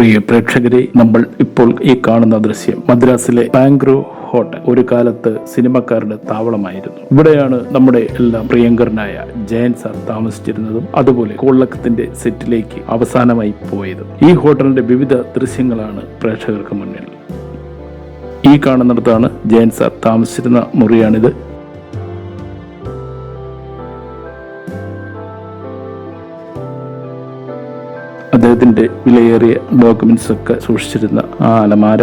പ്രിയ പ്രേക്ഷകരെ നമ്മൾ ഇപ്പോൾ ഈ കാണുന്ന ദൃശ്യം മദ്രാസിലെ ബാംഗ്രോ ഹോട്ടൽ ഒരു കാലത്ത് സിനിമക്കാരുടെ താവളമായിരുന്നു. ഇവിടെയാണ് നമ്മുടെ എല്ലാം പ്രിയങ്കരനായ ജയൻ സാർ താമസിച്ചിരുന്നതും അതുപോലെ കോളക്കത്തിന്റെ സെറ്റിലേക്ക് അവസാനമായി പോയതും. ഈ ഹോട്ടലിന്റെ വിവിധ ദൃശ്യങ്ങളാണ് പ്രേക്ഷകർക്ക് മുന്നിൽ. ഈ കാണുന്നിടത്താണ് ജയൻ സാർ താമസിച്ചിരുന്ന മുറിയാണിത്. അദ്ദേഹത്തിന്റെ വിലയേറിയ ഡോക്യുമെന്റ്സ് ഒക്കെ സൂക്ഷിച്ചിരുന്ന ആ അലമാര.